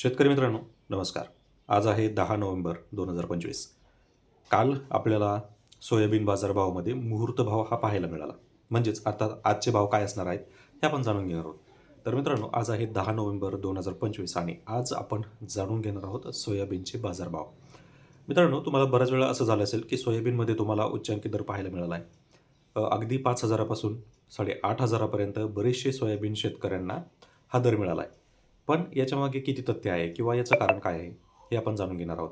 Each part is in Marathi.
शेतकरी मित्रांनो नमस्कार. आज आहे दहा नोव्हेंबर दोन हजार पंचवीस. काल आपल्याला सोयाबीन बाजारभावामध्ये मुहूर्त भाव हा पाहायला मिळाला. म्हणजेच आता आजचे भाव काय असणार आहेत हे आपण जाणून घेणार आहोत. तर मित्रांनो आज आहे दहा नोव्हेंबर दोन हजार पंचवीस आणि आज आपण जाणून घेणार आहोत सोयाबीनचे बाजारभाव. मित्रांनो तुम्हाला बऱ्याच वेळा असं झालं असेल की सोयाबीनमध्ये तुम्हाला उच्चांकी दर पाहायला मिळाला आहे. अगदी पाच हजारापासून साडेआठ हजारापर्यंत बरेचसे सोयाबीन शेतकऱ्यांना हा दर मिळाला आहे. पण याच्यामागे किती तथ्य आहे किंवा याचं कारण काय आहे हे आपण जाणून घेणार आहोत.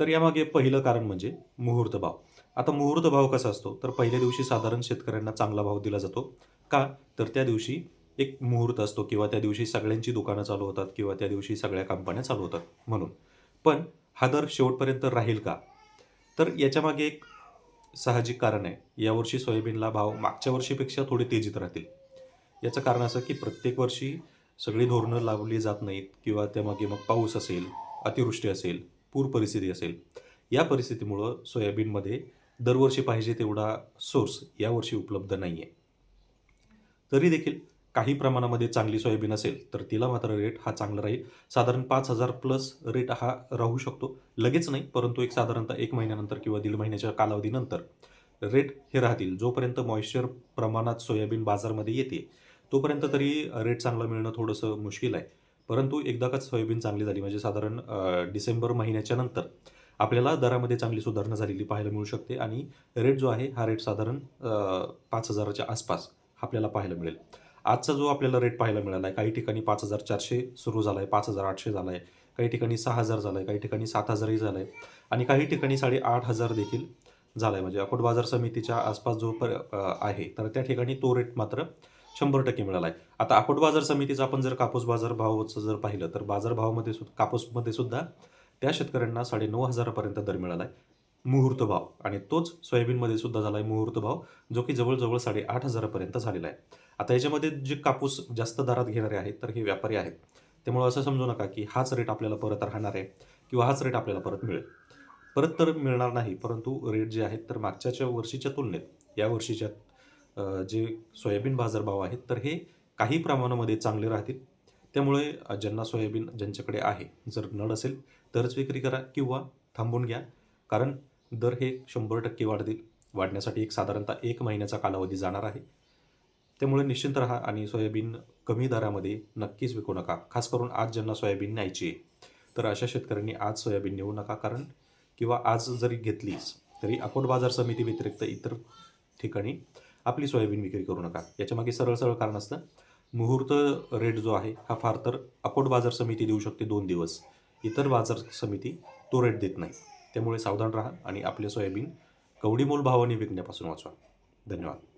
तर यामागे पहिलं कारण म्हणजे मुहूर्त भाव. आता मुहूर्त भाव कसा असतो? तर पहिल्या दिवशी साधारण शेतकऱ्यांना चांगला भाव दिला जातो. का? तर त्या दिवशी एक मुहूर्त असतो किंवा त्या दिवशी सगळ्यांची दुकानं चालू होतात किंवा त्या दिवशी सगळ्या कंपन्या चालू होतात म्हणून. पण हा दर शेवटपर्यंत राहील का? तर याच्यामागे एक साहजिक कारण आहे. यावर्षी सोयाबीनला भाव मागच्या वर्षीपेक्षा थोडे तेजीत राहतील. याचं कारण असं की प्रत्येक वर्षी सगळी धोरणं लावली जात नाहीत किंवा त्यामागे मग पाऊस असेल अतिवृष्टी असेल पूर परिस्थिती असेल या परिस्थितीमुळं सोयाबीनमध्ये दरवर्षी पाहिजे तेवढा सोर्स यावर्षी उपलब्ध नाही आहे तरी देखील काही प्रमाणामध्ये चांगली सोयाबीन असेल तर तिला मात्र रेट हा चांगला राहील. साधारण पाच हजार प्लस रेट हा राहू शकतो. लगेच नाही परंतु एक साधारणतः एक महिन्यानंतर किंवा दीड महिन्याच्या कालावधीनंतर रेट हे राहतील. जोपर्यंत मॉइश्चर प्रमाणात सोयाबीन बाजारमध्ये येते तोपर्यंत तरी रेट चांगला मिळणं थोडंसं मुश्किल आहे. परंतु एकदा का सोयाबीन चांगली झाली. म्हणजे साधारण डिसेंबर महिन्याच्या नंतर आपल्याला दरामध्ये चांगली सुधारणा झालेली पाहायला मिळू शकते आणि रेट जो आहे हा रेट साधारण पाच हजाराच्या आसपास आपल्याला पाहायला मिळेल. आजचा जो आपल्याला रेट पाहायला मिळाला आहे काही ठिकाणी पाच हजार चारशे सुरू झाला आहे पाच हजार आठशे झाला आहे काही ठिकाणी सहा हजार झाला आहे काही ठिकाणी सात हजारही झाला आहे आणि काही ठिकाणी साडेआठ हजार देखील झाला आहे म्हणजे अकोट बाजार समितीच्या आसपास जो पर आहे तर त्या ठिकाणी तो रेट मात्र शंभर टक्के मिळाला आहे आता अकोट बाजार समितीचा आपण जर कापूस बाजार भावाचं जर पाहिलं तर बाजारभावामध्ये सुद्धा कापूसमध्ये सुद्धा त्या शेतकऱ्यांना साडेनऊ हजारापर्यंत दर मिळाला आहे मुहूर्त भाव. आणि तोच सोयाबीनमध्ये सुद्धा झाला आहे मुहूर्त भाव जो की जवळजवळ साडेआठ हजारापर्यंत झालेला आहे. आता याच्यामध्ये जे कापूस जास्त दरात घेणारे आहेत तर हे व्यापारी आहेत. त्यामुळं असं समजू नका की हाच रेट आपल्याला परत राहणार आहे किंवा हाच रेट आपल्याला परत मिळेल. परत तर मिळणार नाही परंतु रेट जे आहेत तर मागच्याच्या वर्षीच्या तुलनेत या वर्षीच्या जे सोयाबीन बाजारभाव आहेत तर हे काही प्रमाणामध्ये चांगले राहतील. त्यामुळे ज्यांना सोयाबीन ज्यांच्याकडे आहे जर नळ असेल तरच विक्री करा किंवा थांबून घ्या. कारण दर हे शंभर टक्के वाढतील. वाढण्यासाठी एक साधारणतः एक महिन्याचा कालावधी जाणार आहे. त्यामुळे निश्चिंत राहा आणि सोयाबीन कमी दरामध्ये नक्कीच विकू नका. खास करून आज ज्यांना सोयाबीन न्यायची आहे तर अशा शेतकऱ्यांनी आज सोयाबीन नेऊ नका. कारण किंवा आज जरी घेतलीच तरी अकोट बाजार समिती व्यतिरिक्त इतर ठिकाणी आपली सोयाबीन विक्री करू नका. याच्यामागे सरळ सरळ कारण असतं मुहूर्त रेट जो आहे हा फार तर अकोट बाजार समिती देऊ शकते दोन दिवस. इतर बाजार समिती तो रेट देत नाही. त्यामुळे सावधान राहा आणि आपले सोयाबीन कवडीमोल भावाने विकण्यापासून वाचवा. धन्यवाद.